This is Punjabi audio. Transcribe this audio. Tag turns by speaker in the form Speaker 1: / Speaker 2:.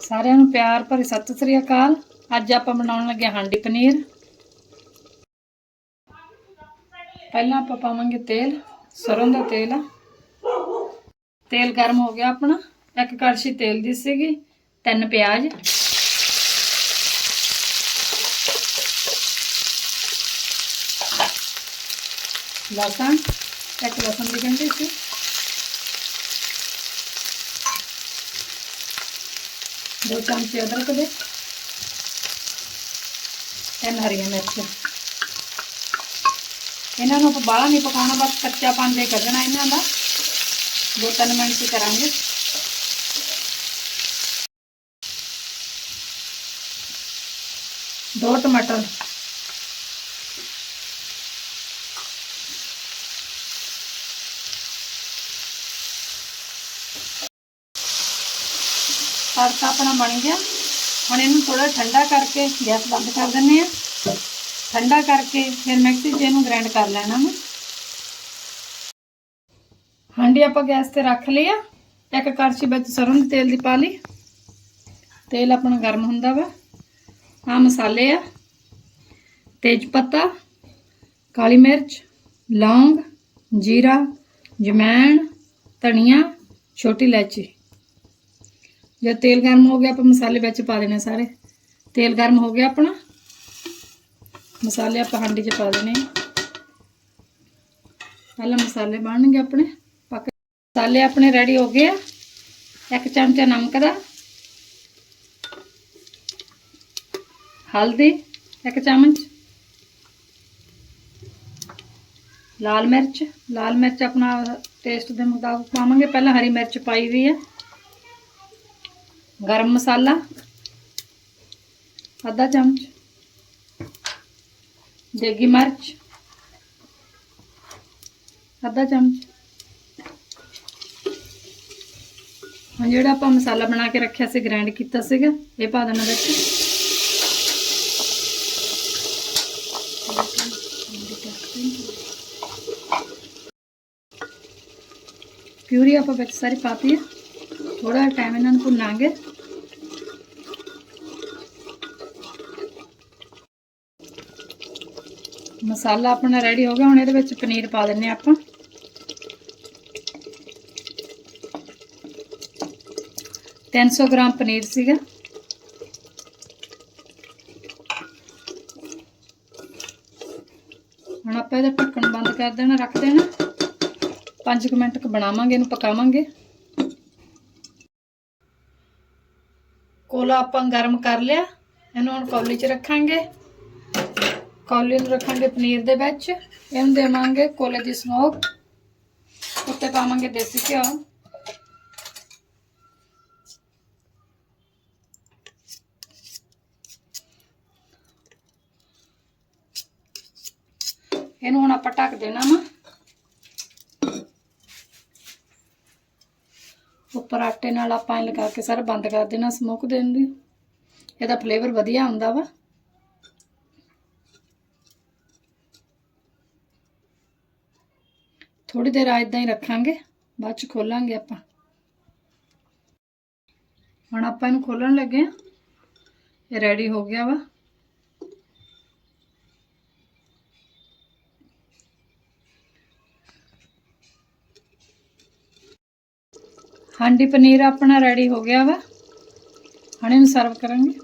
Speaker 1: ਸਾਰਿਆਂ ਨੂੰ ਪਿਆਰ ਭਰੀ ਸਤਿ ਸ੍ਰੀ ਅਕਾਲ। ਅੱਜ ਆਪਾਂ ਬਣਾਉਣ ਲੱਗੇ ਹਾਂਡੀ ਪਨੀਰ। ਪਹਿਲਾਂ ਆਪਾਂ ਪਾਵਾਂਗੇ ਤੇਲ, ਸਰੋਂ ਦਾ ਤੇਲ। ਆ ਤੇਲ ਗਰਮ ਹੋ ਗਿਆ ਆਪਣਾ। ਇੱਕ ਕੜਛੀ ਤੇਲ ਦੀ ਸੀਗੀ, ਤਿੰਨ ਪਿਆਜ਼। ਲਸਣ, ਇੱਕ ਲਸਣ ਦੀ ਗੰਢੀ ਸੀ। ਦੋ ਚਮਚੇ ਅਦਰਕ ਦੇ ਤਿੰਨ ਹਰੀਆਂ ਮਿਰਚਾਂ। ਇਹਨਾਂ ਨੂੰ ਆਪਾਂ ਬਾਹਲਾ ਨਹੀਂ ਪਕਾਉਣਾ, ਬਸ ਕੱਚਾ ਦੇ ਕੱਢਣਾ ਇਹਨਾਂ ਦਾ। ਦੋ ਤਿੰਨ ਮਿੰਟ ਹੀ ਕਰਾਂਗੇ। ਦੋ ਟਮਾਟਰ ਤੜਕਾ ਆਪਣਾ ਬਣ ਗਿਆ। ਹੁਣ ਇਹਨੂੰ ਥੋੜਾ ਠੰਡਾ ਕਰਕੇ ਗੈਸ ਬੰਦ ਕਰ ਦਿੰਨੇ ਆ ਠੰਡਾ ਕਰਕੇ ਫਿਰ ਮਿਕਸੀ 'ਚ ਇਹਨੂੰ ਗ੍ਰਾਈਂਡ ਕਰ ਲੈਣਾ ਮੈਂ ਹਾਂਡੀ ਆਪਾਂ ਗੈਸ ਤੇ ਰੱਖ ਲਿਆ ਇੱਕ ਕੜਛੀ ਵਿੱਚ ਸਰੋਂ ਦੇ ਤੇਲ ਦੀ ਪਾ ਲਈ। ਤੇਲ ਆਪਣਾ ਗਰਮ ਹੁੰਦਾ ਵਾ। ਆ ਮਸਾਲੇ ਆ। ਤੇਜ ਪੱਤਾ, ਕਾਲੀ ਮਿਰਚ, ਲੌਂਗ, ਜੀਰਾ, ਜਮੈਣ, ਧਨੀਆ, ਛੋਟੀ ਇਲਾਇਚੀ। ਜਦ ਤੇਲ ਗਰਮ ਹੋ ਗਿਆ, ਆਪਾਂ ਮਸਾਲੇ ਵਿੱਚ ਪਾ ਦੇਣੇ ਸਾਰੇ। ਤੇਲ ਗਰਮ ਹੋ ਗਿਆ ਆਪਣਾ। ਮਸਾਲੇ ਆਪਾਂ ਹਾਂਡੀ 'ਚ ਪਾ ਦੇਣੇ। ਆ। ਪਹਿਲਾਂ ਮਸਾਲੇ ਬਣਨਗੇ ਆਪਣੇ। ਪੱਕ ਮਸਾਲੇ ਆਪਣੇ ਰੈਡੀ ਹੋ ਗਏ ਆ। ਇੱਕ ਚਮਚਾ ਨਮਕ ਦਾ। ਹਲਦੀ ਇੱਕ ਚਮਚ। ਲਾਲ ਮਿਰਚ। ਲਾਲ ਮਿਰਚ ਆਪਣਾ ਟੇਸਟ ਦੇ ਮੁਤਾਬਕ ਪਾਵਾਂਗੇ। ਪਹਿਲਾਂ ਹਰੀ ਮਿਰਚ ਪਾਈ ਵੀ ਆ। ਗਰਮ ਮਸਾਲਾ, ਅੱਧਾ ਚਮਚ, ਦੇਗੀ ਮਿਰਚ, ਅੱਧਾ ਚਮਚ। ਹੁਣ ਜਿਹੜਾ ਆਪਾਂ ਮਸਾਲਾ ਬਣਾ ਕੇ ਰੱਖਿਆ ਸੀ ਗ੍ਰਾਈਂਡ ਕੀਤਾ ਸੀਗਾ, ਇਹ ਪਾ ਦੇਣਾ ਵਿੱਚ। ਪਿਊਰੀ ਆਪਾਂ ਵਿੱਚ ਸਾਰੀ ਪਾਤੀ ਹੈ। ਥੋੜਾ ਟਾਈਮ ਇਹਨਾਂ ਨੂੰ ਭੁੰਨਾਂਗੇ। ਮਸਾਲਾ ਆਪਣਾ ਰੈਡੀ ਹੋ ਗਿਆ, ਹੁਣ ਇਹਦੇ ਵਿੱਚ ਪਨੀਰ ਪਾ ਦਿੰਨੇ ਆਪਾਂ। ਤਿੰਨ ਸੌ ਗ੍ਰਾਮ ਪਨੀਰ ਸੀਗਾ। ਹੁਣ ਆਪਾਂ ਇਹਦਾ ਢੱਕਣ ਬੰਦ ਕਰ ਦੇਣਾ, ਰੱਖ ਦੇਣਾ। 5 ਮਿੰਟ ਕ ਬਣਾਵਾਂਗੇ, ਇਹਨੂੰ ਪਕਾਵਾਂਗੇ। ਕੋਲਾ ਆਪਾਂ ਗਰਮ ਕਰ ਲਿਆ, ਇਹਨੂੰ ਹੁਣ ਕੌਲੀ 'ਚ ਰੱਖਾਂਗੇ। ਕੌਲੀ ਨੂੰ ਰੱਖਾਂਗੇ ਪਨੀਰ ਦੇ ਵਿੱਚ। ਇਹਨੂੰ ਦੇਵਾਂਗੇ ਕੋਲੇ ਦੀ ਸਮੋਕ। ਉੱਤੇ ਪਾਵਾਂਗੇ ਦੇਸੀ ਘਿਓ। ਇਹਨੂੰ ਹੁਣ ਆਪਾਂ ਢੱਕ ਦੇਣਾ ਵਾ। ਉੱਪਰ ਆਟੇ ਨਾਲ ਆਪਾਂ ਇਹ ਲਗਾ ਕੇ ਸਾਰਾ ਬੰਦ ਕਰ ਦੇਣਾ ਸਮੋਕ ਦੇਣ ਦੀ। ਇਹਦਾ ਫਲੇਵਰ ਵਧੀਆ ਆਉਂਦਾ ਵਾ। ਥੋੜੀ ਦੇਰ ਆ ਇਦਾਂ ਹੀ ਰੱਖਾਂਗੇ, ਬਾਅਦ ਚ ਖੋਲਾਂਗੇ ਆਪਾਂ। ਹੁਣ ਆਪਾਂ ਇਹਨੂੰ ਖੋਲਣ ਲੱਗੇ ਆ। ਇਹ ਰੈਡੀ ਹੋ ਗਿਆ ਵਾ। ਹਾਂਡੀ ਪਨੀਰ ਆਪਣਾ ਰੈਡੀ ਹੋ ਗਿਆ ਵਾ। ਹੁਣ ਇਹਨੂੰ ਸਰਵ ਕਰਾਂਗੇ।